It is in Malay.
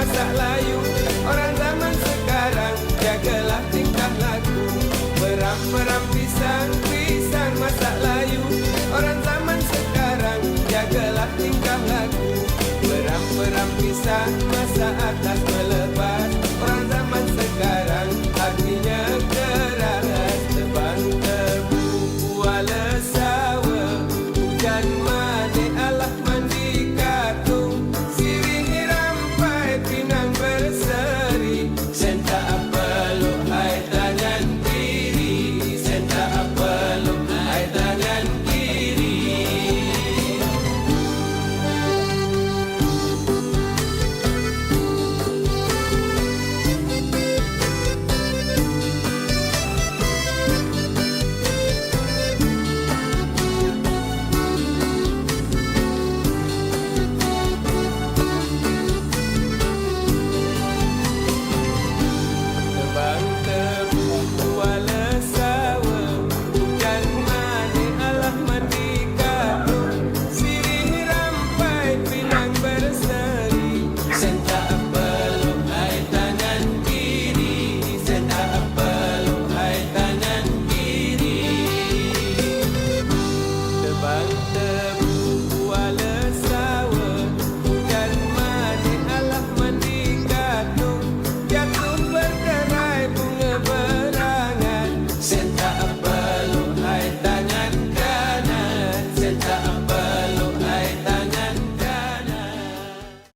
masa layu. Orang zaman sekarang Jagalah tingkah laku. Meram-meram pisang Pisang masa layu. Orang zaman sekarang Jagalah tingkah laku. Meram-meram pisang Masa atas melepas